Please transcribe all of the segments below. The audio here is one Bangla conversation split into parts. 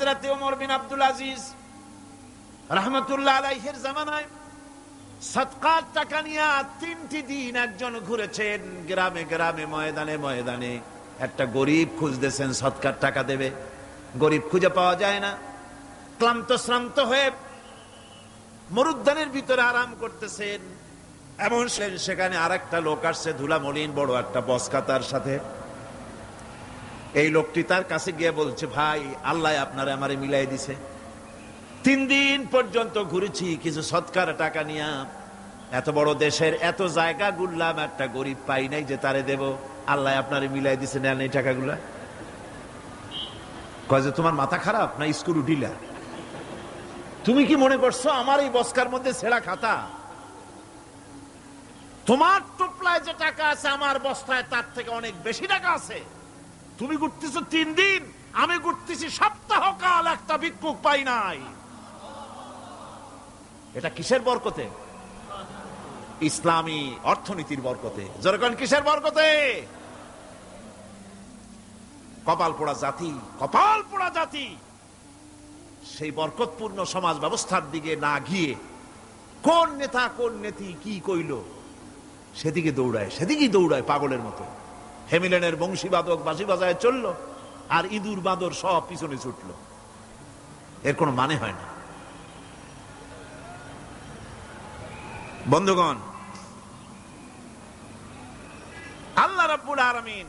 হাজরাতে ওমর বিন আব্দুল আজিজ রহমতুল্লাহ আলাইহের জামানায় সৎকার টাকা নিয়ে তিনটি দিন একজন ঘুরেছেন গ্রামে গ্রামে, ময়দানে ময়দানে। একটা গরিব খুঁজতেছেন, সৎকার টাকা দেবে। গরিব খুঁজে পাওয়া যায় না। ক্লান্ত, শ্রান্ত হয়ে মরুদ্যানের ভিতরে আরাম করতেছেন। এমন সেখানে আর একটা লোক আসছে ধুলা মলিন বড় একটা বসকা তার সাথে। এই লোকটি তার কাছে গিয়ে বলছে, ভাই, আল্লাহ আপনারে আমারে মিলাই দিছে। তিন দিন পর্যন্ত ঘুরেছি, কিছু সৎকার টাকা নিয়ে। এত বড় দেশের এত জায়গা ঘুরলাম, একটা গরিব পাই নাই যে তারে দেব। আল্লাহ আপনারে মিলাই দিছে, নেন এই টাকাগুলা। কয় যে, তোমার মাথা খারাপ না স্কুল উঠিলা? তুমি কি মনে করছ, আমার এই বস্কার মধ্যে ছেঁড়া খাতা? তোমার টোপলায় যে টাকা আছে, আমার বস্তায় তার থেকে অনেক বেশি টাকা আছে। তুমি ঘুরতেছো তিন দিন, আমি ঘুরতেছি সপ্তাহ কাল একটা ভিক্ষুক পাই নাই। এটা কিসের বরকতে? ইসলামী অর্থনীতির বরকতে। যেরকম কিসের বরকতে? কপাল পোড়া জাতি, কপাল পোড়া জাতি। সেই বরকতপূর্ণ সমাজ ব্যবস্থার দিকে না গিয়ে কোন নেতা, কোন নেতি কি কইল? সেদিকে দৌড়ায়, সেদিকেই দৌড়ায় পাগলের মতো। হেমিলেনের বংশীবাদক বাঁশি বাজায় চলল আর ইঁদুর বাদর সব পিছনে ছুটল। এর কোনো মানে হয় না। বন্ধুগণ, আল্লাহ রাব্বুল আলামিন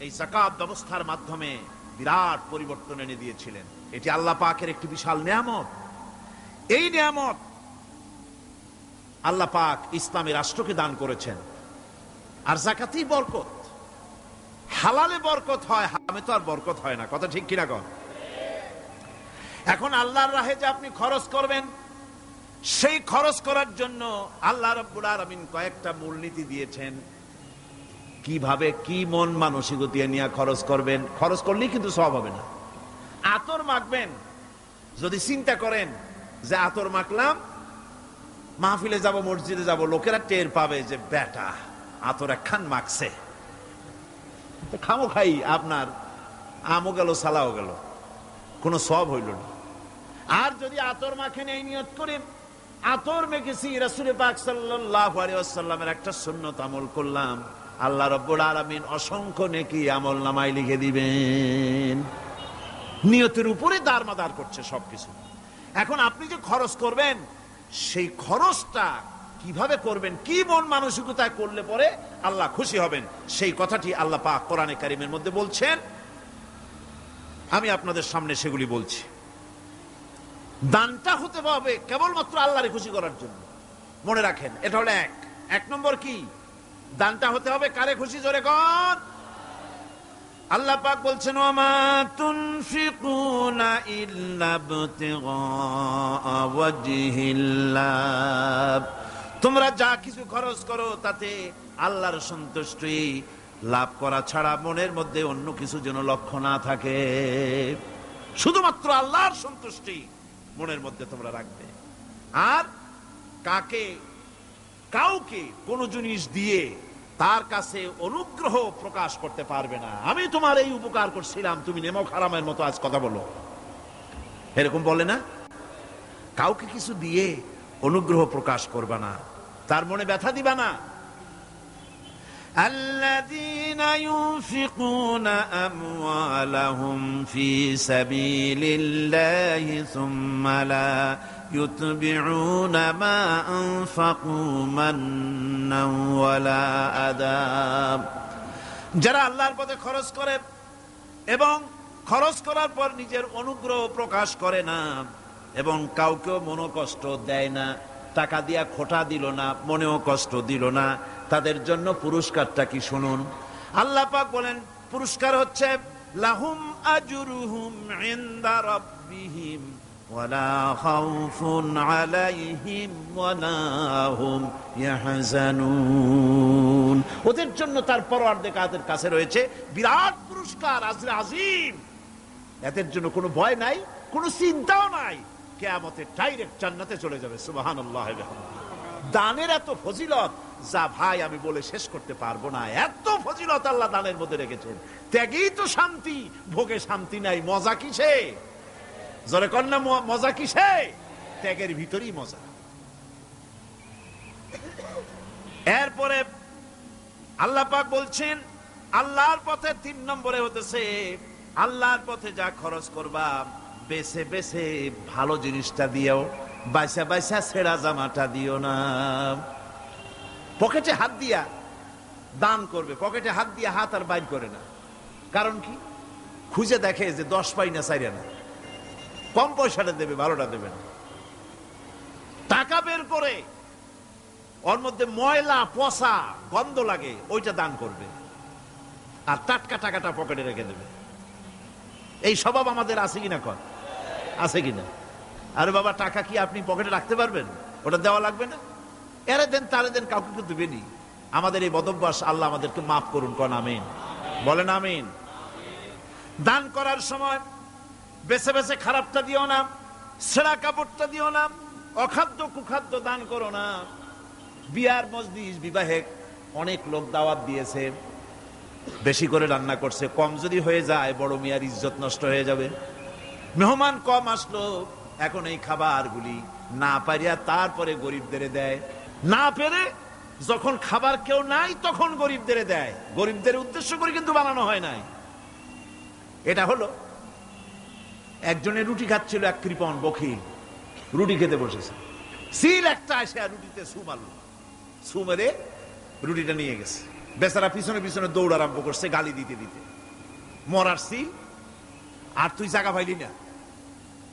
এই জাকাত ব্যবস্থার মাধ্যমে বিরাট পরিবর্তন এনে দিয়েছিলেন। এটি আল্লাহ পাকের একটি বিশাল নিয়ামত। এই নিয়ামত আল্লাহ পাক ইসলামী রাষ্ট্রকে দান করেছেন। আর জাকাতই বরকত হালালে বরকত হয়, হারামে তো আর বরকত হয় না। কথা ঠিক কিনা কন? এখন আল্লাহর রাহে যে আপনি খরচ করবেন, সেই খরচ করার জন্য আল্লাহ রব্বুল আলামিন কয়েকটা মূলনীতি দিয়েছেন। কীভাবে কি মন মানসিকতা নিয়ে খরচ করবেন? খরচ করলেই কিন্তু সব হবে না। আতর মাখবেন, যদি চিন্তা করেন যে আতর মাখলাম, মাহফিলে যাব, মসজিদে যাব, লোকেরা টের পাবে যে, বেটা, আতর একখান মাখছে। খামো খাই, আপনার আমও গেল, সালাও গেল। কোনো সব হইল না। আর যদি আতর মাখেন এই নিয়ত করেন আতর মেখেছি রাসুল পাক সাল্লাল্লাহু আলাইহি একটা সুন্নত আমল করলাম। আল্লাহ রব্বুল আলামিন অসংখ্য নেকি আমল নামায় লিখে দিবেন। নিয়তের উপরে দারমাদার করছে সবকিছু। এখন আপনি যে খরচ করবেন, সেই খরচটা কীভাবে করবেন, কি মন মানসিকতায় করলে পরে আল্লাহ খুশি হবেন, সেই কথাটি আল্লাহ পাক কোরআনে কারিমের মধ্যে বলছেন। আমি আপনাদের সামনে সেগুলি বলছি। দানটা হতে হবে কেবলমাত্র আল্লাহরে খুশি করার জন্য। মনে রাখেন, এটা হলো এক। এক নম্বর কি? দানটা হতে হবে কারে খুশি? জোরে কর আল্লাহ পাক বলছেন ওমা তুনফিকুনা ইল্লা ওয়াজহিল্লাহ তোমরা যা কিছু খরচ করো, তাতে আল্লাহর সন্তুষ্টি লাভ করা ছাড়া মনের মধ্যে অন্য কিছু যেন লক্ষ্য না থাকে। শুধুমাত্র আল্লাহর সন্তুষ্টি মনের মধ্যে তোমরা রাখবে। আর কাকে, কাউকে কোনো জিনিস দিয়ে তার কাছে অনুগ্রহ প্রকাশ করতে পারবে না। আমি তোমার এই উপকার করছিলাম, তুমি নেমো খারামের মতো আজ কথা বলো। এরকম বলে না? কাউকে কিছু দিয়ে অনুগ্রহ প্রকাশ করবে না তার মনে ব্যথা দিবা না الذين ينفقون أموالهم في سبيل الله ثم لا يتبعون ما أنفقوا منا ولا أذى যারা আল্লাহর পথে খরচ করে এবং খরচ করার পর নিজের অনুগ্রহ প্রকাশ করে না এবং কাউকেও মনোকষ্ট দেয় না, টাকা দিয়া খোটা দিল না, মনেও কষ্ট দিল না। তাদের জন্য পুরস্কারটা কি শুনুন? আল্লাহ পাক বলেন, পুরস্কার হচ্ছে, লাহুম আজরুহুম ইনদা রাব্বিহিম ওয়ালা খাউফুন আলাইহিম ওয়ালা ইয়াহজানুন। ওদের জন্য তার পরওয়ারদিগারের কাছে রয়েছে? বিরাট পুরস্কার, আজরে আজিম। এদের জন্য কোনো ভয় নাই, কোনো চিন্তাও নাই। কেয়ামতে ডাইরেক্ট জান্নাতে চলে যাবে দানের এত ফজিলত, যা ভাই আমি বলে শেষ করতে পারব না। এত ফজিলত আল্লাহ দানের মধ্যে রেখেছেন। ত্যাগেই তো শান্তি, ভোগে শান্তি নাই, মজা কিসে? জরে কন্যা মজা কিসে? ত্যাগের ভিতরেই মজা। এরপরে আল্লাহ পাক বলছেন, আল্লাহর পথে তিন নম্বরে হতেছে, আল্লাহর পথে যা খরচ করবা বেছে বেছে ভালো জিনিসটা দিও বাইসা বাইসা ছেঁড়া জামাটা দিও না। পকেটে হাত দিয়া দান করবে, পকেটে হাত দিয়ে হাত আর বাইর করে না। কারণ কি? খুঁজে দেখে যে দশ পাই না চাইরে না। কম পয়সাটা দেবে, ভালোটা দেবে না। টাকা বের করে ওর মধ্যে ময়লা, পচা গন্ধ লাগে, ওইটা দান করবে। আর টাটকা টাকাটা পকেটে রেখে দেবে। এই স্বভাব আমাদের আছে কিনা কর আছে কিনা? আরে বাবা, টাকা কি আপনি পকেটে রাখতে পারবেন? ওটা দেওয়া লাগবে না? এরে দেন, তারে দেন, কাউকে কিন্তু দেবেনি আমাদের এই বদভ্যাস, আল্লাহ আমাদেরকে মাফ করুন, কন, আমিন। বলেন, আমিন। দান করার সময় বেছে বেছে খারাপটা দিও না সেরা কাপড়টা দিও না, অখাদ্য কুখাদ্য দান করো না। বিয়ার মজলিস, বিবাহে অনেক লোক দাওয়াত দিয়েছে, বেশি করে রান্না করছে। কম যদি হয়ে যায়, বড় মিয়ার ইজ্জত নষ্ট হয়ে যাবে। মেহমান কম আসলো, এখন এই খাবারগুলি না পারিয়া তারপরে গরিবদের দেয়। না পেরে যখন খাবার কেউ নাই, তখন গরিবদের দেয়। গরিবদের উদ্দেশ্য করে কিন্তু বানানো হয় নাই। এটা হলো, একজনের রুটি খাচ্ছিল এক কৃপন বখিল। রুটি খেতে বসেছে। সিল একটা এসে আর রুটিতে সু মারল। সু মেরে রুটিটা নিয়ে গেছে। বেচারা পিছনে পিছনে দৌড় আরম্ভ করছে গালি দিতে দিতে। মরার সিল, আর তুই জায়গা পাইলি না।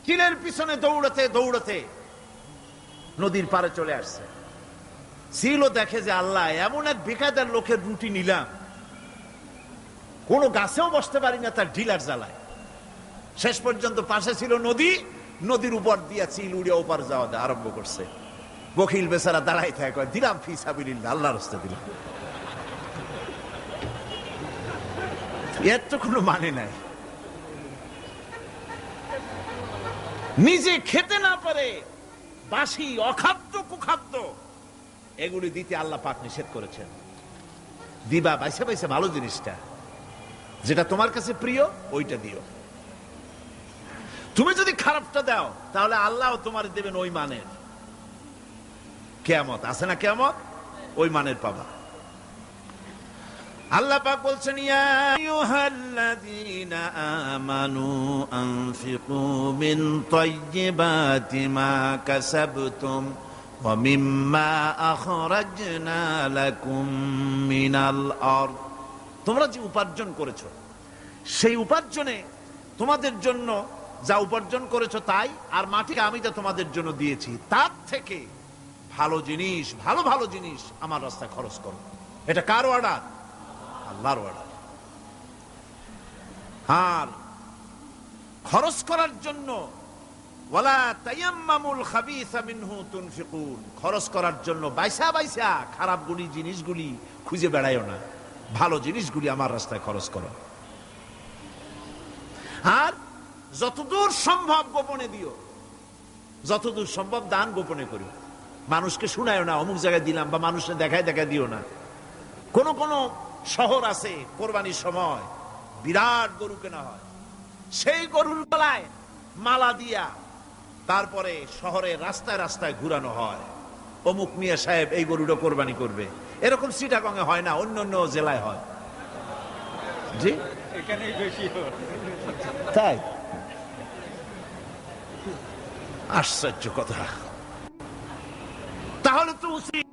চিলের পিছনে দৌড়াতে দৌড়াতে নদীর পারে চলে আসছে। সিলও দেখে যে আল্লাহ, এমন এক বেকায়দার লোকের রুটি নিলাম। কোনো গাছেও বসতে পারি না তার ঢিলার জ্বালায়। শেষ পর্যন্ত পাশে ছিল নদী, নদীর উপর দিয়া চিল উড়িয়া ওপার যাওয়া আরম্ভ করছে। বকিল বেচারা দাঁড়াই থাকে দিলাম ফি সাবিলিল্লাহ, আল্লাহ রাস্তা দিলাম এর তো কোনো মানে নাই। নিজে খেতে না পারে, বাসি, অখাদ্য, কুখাদ্য। এগুলি দিতে আল্লাহ পাক নিষেধ করেছেন। দিবা, বাইসে বাইসে, ভালো জিনিসটা। যেটা তোমার কাছে প্রিয়, ওইটা দিও। তুমি যদি খারাপটা দাও, তাহলে আল্লাহ তোমার দেবেন ওই মানের। কেয়ামত, আছে না কেয়ামত? ওই মানের পাবা। আল্লাহ পাক বলছেন তোমরা যে উপার্জন করেছ, সেই উপার্জনে তোমাদের জন্য যা উপার্জন করেছ তাই, আর মাটিকে আমি যা তোমাদের জন্য দিয়েছি, তার থেকে ভালো জিনিস, ভালো ভালো জিনিস আমার রাস্তায় খরচ করো। এটা কার অর্ডার আল্লাহর অর্ডার আর খরচ করার জন্য খরচ করার জন্য বাইসা বাইসা খারাপ গুলি জিনিসগুলি খুঁজে বেড়াইও না। ভালো জিনিসগুলি আমার রাস্তায় খরচ করো। আর যতদূর সম্ভব গোপনে দিও। যতদূর সম্ভব দান গোপনে করি মানুষকে শুনায় না, অমুক জায়গায় দিলাম বা মানুষকে দেখায় দেখায় দিও না। কোনো কোন শহর আছে কোরবানির সময়। বিরাট গরু কেনা হয়। সেই গরুর গলায় মালা দিয়া তারপরে শহরে রাস্তায় রাস্তায় ঘুরানো হয়। অমুক মিয়া সাহেব এই গরুটা কোরবানি করবে। এরকম সিটাগঙ্গে হয় না অন্য অন্য জেলায় হয়। জি? তাই? আশ্চর্য কথা। তাহলে তো উচিত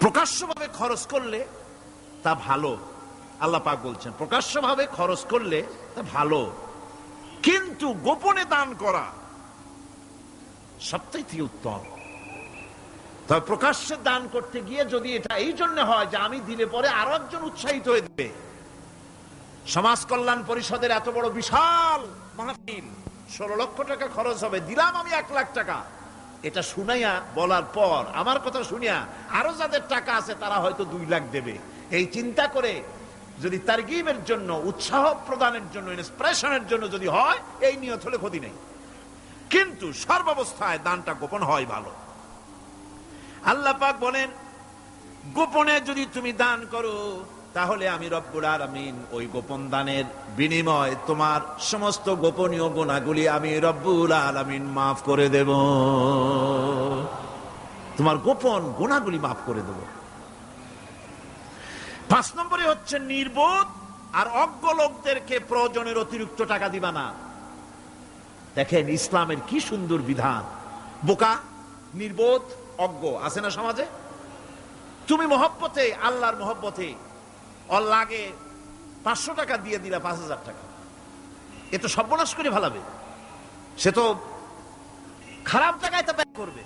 প্রকাশ্যভাবে খরচ করলে তা ভালো। আল্লাহ পাক বলছেন, প্রকাশ্যভাবে খরচ করলে তা ভালো। কিন্তু গোপনে দান করা সবথেকে উত্তম। তবে প্রকাশ্যে দান করতে গিয়ে যদি এটা এই জন্য হয় যে আমি দিলে পরে আরও একজন উৎসাহিত হয়ে দেবে। সমাজ কল্যাণ পরিষদের এত বড় বিশাল মাহফিল, ষোলো লক্ষ টাকা খরচ হবে, দিলাম আমি এক লাখ টাকা। এটা শুনাইয়া বলার পর, আমার কথা শুনিয়া আরও যাদের টাকা আছে তারা হয়তো দুই লাখ দেবে। এই চিন্তা করে যদি তারগিবের জন্য, উৎসাহ প্রদানের জন্য ইন্সপিরেশনের জন্য যদি হয়, এই নিয়ত হলে ক্ষতি নেই। কিন্তু সর্বাবস্থায় দানটা গোপন হয় ভালো। আল্লাহ পাক বলেন, গোপনে যদি তুমি দান করো তাহলে আমি রব্বুল আলামিন ওই গোপন দানের বিনিময় তোমার সমস্ত গোপনীয় গুণাগুলি আমি রব্বুল আলামিন মাফ করে দেব। তোমার গোপন গুণাগুলি মাফ করে দেব। পাঁচ নম্বরে হচ্ছে নির্বোধ আর অজ্ঞ লোকদেরকে প্রয়োজনের অতিরিক্ত টাকা দিবা না। দেখেন ইসলামের কি সুন্দর বিধান। বোকা, নির্বোধ, অজ্ঞ আছে না সমাজে? তুমি মহব্বতে, আল্লাহর মহব্বতে অর লাগে পাঁচশো টাকা দিয়ে দিলা, পাঁচ হাজার টাকা। এ তো সর্বনাশ করে ফেলাবে। সে তো খারাপ জায়গায় তা ব্যয় করবে।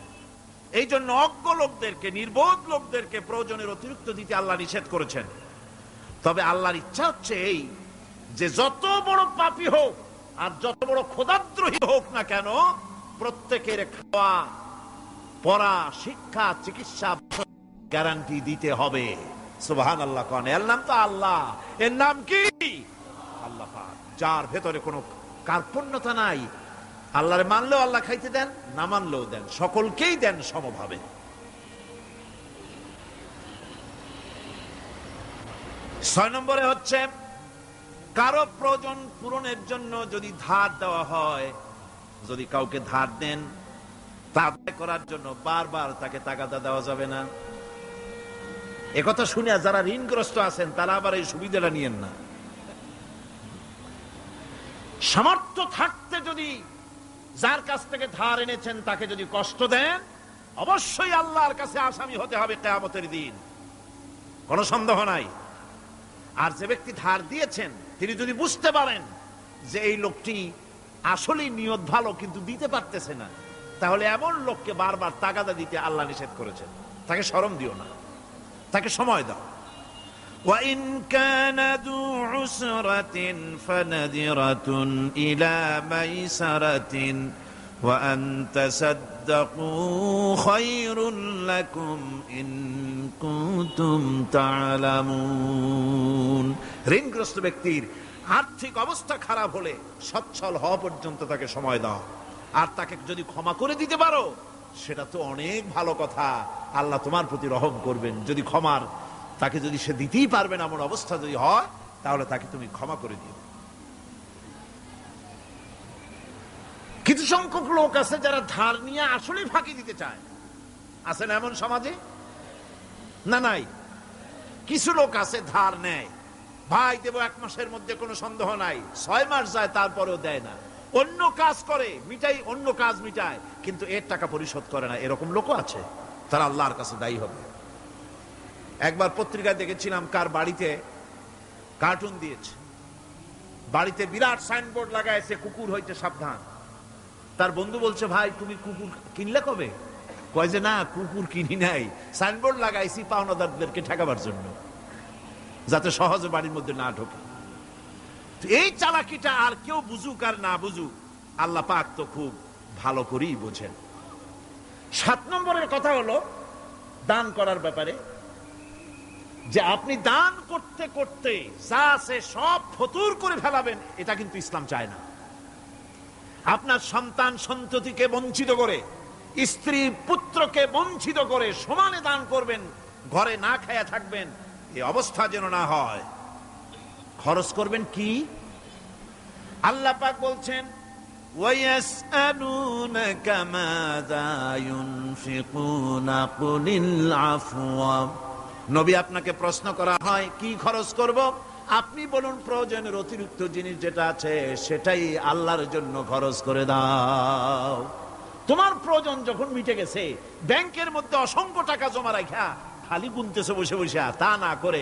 এই জন্য অজ্ঞ লোকদেরকে, নির্বোধ লোকদেরকে প্রয়োজনের অতিরিক্ত দিতে আল্লাহ নিষেধ করেছেন। তবে আল্লাহর ইচ্ছা হচ্ছে এই, যে যত বড় পাপী হোক আর যত বড় ক্ষুদাদ্রোহী হোক না কেন, প্রত্যেকের খাওয়া, পড়া, শিক্ষা, চিকিৎসা গ্যারান্টি দিতে হবে। সুবহান আল্লাহ কন। এর নাম তো আল্লাহ। এর নাম কি? আল্লাহ। যার ভেতরে কোনো কার্পণ্যতা নাই, আল্লাহরে মানলেও আল্লাহ খাইতে দেন, না মানলেও দেন। সকলকেই দেন সমভাবে। ছয় নম্বরে হচ্ছে, কারও প্রয়োজন পূরণের জন্য যদি ধার দেওয়া হয়, যদি কাউকে ধার দেন, তা করার জন্য বারবার তাকে তাগাদা দেওয়া যাবে না। একথা শুনে যারা ঋণগ্রস্ত আছেন, তারা আবার এই সুবিধাটা নিয়েন না। সামর্থ্য থাকতে যদি যার কাছ থেকে ধার এনেছেন, তাকে যদি কষ্ট দেন, অবশ্যই আল্লাহর কাছে আসামি হতে হবে কেয়ামতের দিন। কোনো সন্দেহ নাই। আর যে ব্যক্তি ধার দিয়েছেন, তিনি যদি বুঝতে পারেন যে এই লোকটি আসলেই নিয়ত ভালো, কিন্তু দিতে পারতেছে না, তাহলে এমন লোককে বারবার তাগাদা দিতে আল্লাহ নিষেধ করেছেন। তাকে শরম দিও না। তাকে সময় দাও وإن كان ذو عسرة فنذرة إلى ميسرة وأن تصدقوا خير لكم إن كنتم تعلمون ঋণগ্রস্ত ব্যক্তির আর্থিক অবস্থা খারাপ হলে সচ্ছল হওয়া পর্যন্ত তাকে সময় দাও আর তাকে যদি ক্ষমা করে দিতে পারো সেটা তো অনেক ভালো কথা। আল্লাহ তোমার প্রতি রহম করবেন। যদি ক্ষমার, তাকে যদি সে দিতেই পারবে না, এমন অবস্থা যদি হয়, তাহলে তাকে তুমি ক্ষমা করে দিও। কিছু সংখ্যক লোক আছে যারা ধার নিয়ে আসলে ফাঁকি দিতে চায়। আছে না এমন সমাজে? না, নাই। কিছু লোক আছে ধার নেয়। ভাই, দেব এক মাসের মধ্যে কোনো সন্দেহ নাই। ছয় মাস যায়, তারপরেও দেয় না। অন্য কাজ করে, মিটাই, অন্য কাজ মিটায়। কিন্তু এর টাকা পরিশোধ করে না, এরকম লোকও আছে। তারা আল্লাহর কাছে দায়ী হবে। একবার পত্রিকায় দেখেছিলাম কার বাড়িতে কার্টুন দিয়েছে। বাড়িতে বিরাট সাইনবোর্ড লাগাইছে কুকুর হইতে সাবধান। তার বন্ধু বলছে, ভাই, তুমি কুকুর কিনলে কবে? কয় যে, না, কুকুর কিনি নাই। সাইনবোর্ড লাগাইছি পাওনাদারদেরকে ঠেকাবার জন্য। যাতে সহজে বাড়ির মধ্যে না ঢোকে। এই চালাকিটা আর কেউ বুঝুক আর না বুঝুক, আল্লাহ পাক তো খুব ভালো করেই বোঝেন। সাত নম্বরের কথা হলো দান করার ব্যাপারে, যে আপনি দান করতে করতে যা সব ফতুর করে ফেলাবেন, এটা কিন্তু ইসলাম চায় না। আপনার সন্তান সন্ততিকে বঞ্চিত করে, স্ত্রী পুত্রকে বঞ্চিত করে সমানে দান করবেন, ঘরে না খায়া থাকবেন এই অবস্থা যেন না হয়। খরচ করবেন কি আল্লাহ পাক বলছেন ويسألونك ماذا ينفقون قل العفو নবী আপনাকে প্রশ্ন করা হয় কি খরচ করব আপনি বলুন প্রয়োজনের অতিরিক্ত জিনিস যেটা আছে সেটাই আল্লাহর জন্য খরচ করে দাও তোমার প্রয়োজন যখন মিটে গেছে ব্যাংকের মধ্যে অসংখ্য টাকা জমা রাখা খালি গুনতেছে বসে বসে তা না করে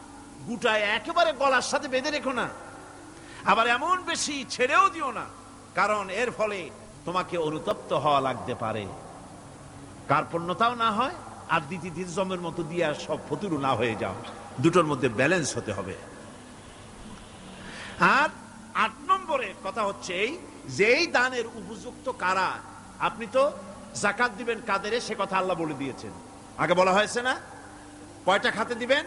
গুটায় একেবারে গলার সাথে বেঁধে রেখো না। আবার এমন বেশি ছেড়েও দিও না, কারণ এর ফলে তোমাকে অনুতপ্ত হওয়া লাগতে পারে। কার্পণ্যতাও না হয়, আর দিতি জমের মতো দিয়ে আর সব ফতুরু না হয়ে যাও। দুটোর মধ্যে ব্যালেন্স হতে হবে। আর আট নম্বরে কথা হচ্ছে এই যে এই দানের উপযুক্ত কারা, আপনি তো জাকাত দিবেন কাদের, সে কথা আল্লাহ বলে দিয়েছেন। আগে বলা হয়েছে না? কয়টা খাতে দিবেন?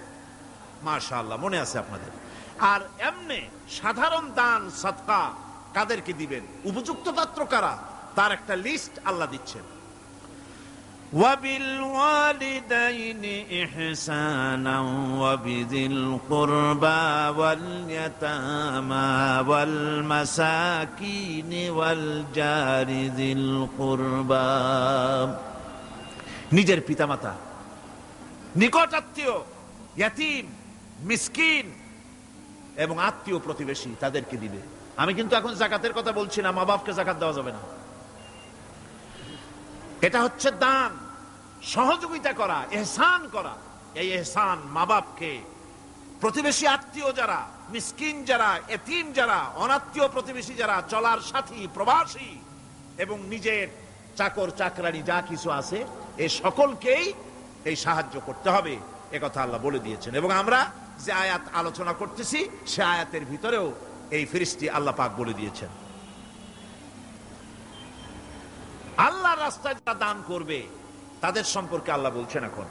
মাশা আল্লাহ মনে আছে আপনাদের আর এমনি সাধারণ দান সৎকা কাদেরকে দিবেন উপযুক্ত পাত্র কারা তার একটা লিস্ট আল্লাহ দিচ্ছেন وبالوالدين إحسانا وبذي القربى واليتامى والمساكين والجار ذي القربى নিজের পিতামাতা নিকট আত্মীয় ইয়াতিম মিসকিন এবং আত্মীয় প্রতিবেশী তাদেরকে দিবে। আমি কিন্তু এখন জাকাতের কথা বলছি না মা বাপকে জাকাত দেওয়া যাবে না। এটা হচ্ছে দান, সহযোগিতা করা, এহসান করা। এই এহসান মা বাপকে প্রতিবেশী আত্মীয় যারা, মিসকিন যারা, এতিম যারা, অনাত্মীয় প্রতিবেশী যারা, চলার সাথী, প্রবাসী এবং নিজের চাকর, চাকরানি যা কিছু আছে এই সকলকেই এই সাহায্য করতে হবে কথা আল্লাহ বলে দিয়েছেন। এবং আমরা যে আয়াত আলোচনা করতেছি সে আয়াতের ভিতরেও এই ফিরিস্তি আল্লাহ পাক বলে দিয়েছেন আল্লাহ রাস্তায় যারা দান করবে তাদের সম্পর্কে আল্লাহ বলছেন এখন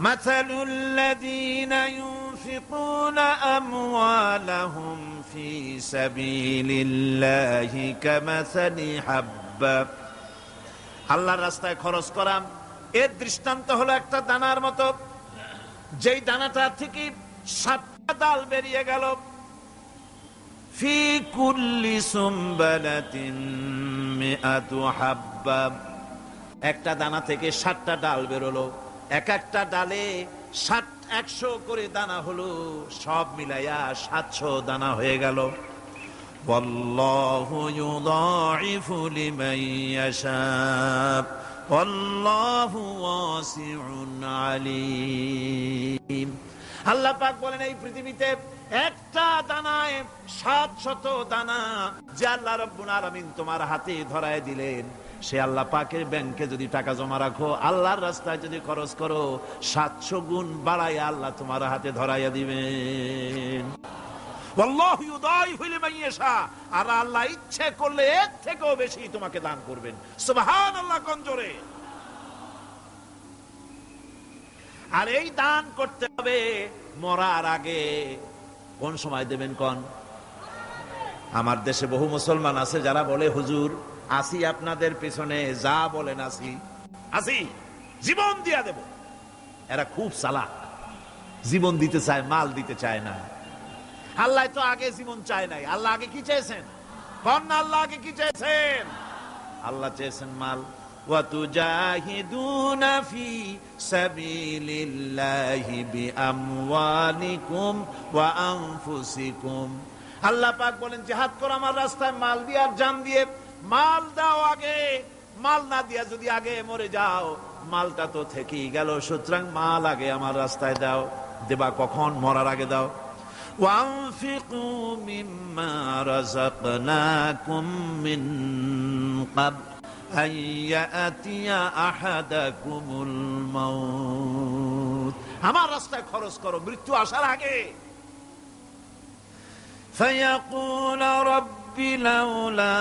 مثل الذين ينفقون أموالهم في سبيل الله كمثل حبة আল্লাহর রাস্তায় খরচ করা এর দৃষ্টান্ত হলো একটা দানার মতো যেই দানাটা থেকে সাতটা ডাল বেরিয়ে গেল في كل سنبلة مئة حبة একটা দানা থেকে সাতটা ডাল বেরোলো এক একটা ডালে ষাট একশো করে দানা হলো সব মিলাইয়া সাতশো দানা হয়ে গেল والله يضاعف لمن يشاء والله واسع عليم আল্লাহ পাক বলেন, এই পৃথিবীতে একটা দানায় সাত শত দানা যে আল্লাহ রব্বুল আলামিন তোমার হাতে ধরায় দিলেন। সে আল্লাহ পাকের ব্যাংকে যদি টাকা জমা রাখো, আল্লাহর রাস্তায় যদি খরচ করো, সাতশো গুণ বাড়াই আল্লাহ তোমার হাতে ধরাইয়া দিবেন। আর আল্লাহ ইচ্ছে করলে এর থেকেও বেশি তোমাকে দান করবেন। আর এই দান করতে হবে মরার আগে। কোন সময় দেবেন কোন? আমার দেশে বহু মুসলমান আছে যারা বলে, হুজুর, আসি আপনাদের পেছনে, যা বলেন আসি। আসি, জীবন দিয়া দেব। এরা খুব সালাক জীবন দিতে চায়, মাল দিতে চায় না। আল্লাহ তো আগে জীবন চায় নাই আল্লাহ আগে কি চেয়েছেন কন না আল্লাহ আগে কি চেয়েছেন আল্লাহ চেয়েছেন মাল وتجاهدون في سبيل الله بأموالكم وأنفسكم আল্লাহ পাক বলেন জেহাদ করো আমার রাস্তায় মাল দিয়ে আর জান দিয়ে মাল দাও আগে মাল না দিয়া যদি আগে মরে যাও মালটা তো থেকেই গেল সুতরাং মাল আগে আমার রাস্তায় দাও দেবা কখন মরার আগে দাও وأنفقوا مما رزقناكم من قبل أن يأتي أحدكم الموت আমার রাস্তায় খরচ করো মৃত্যু আসার আগে فيقول رب لولا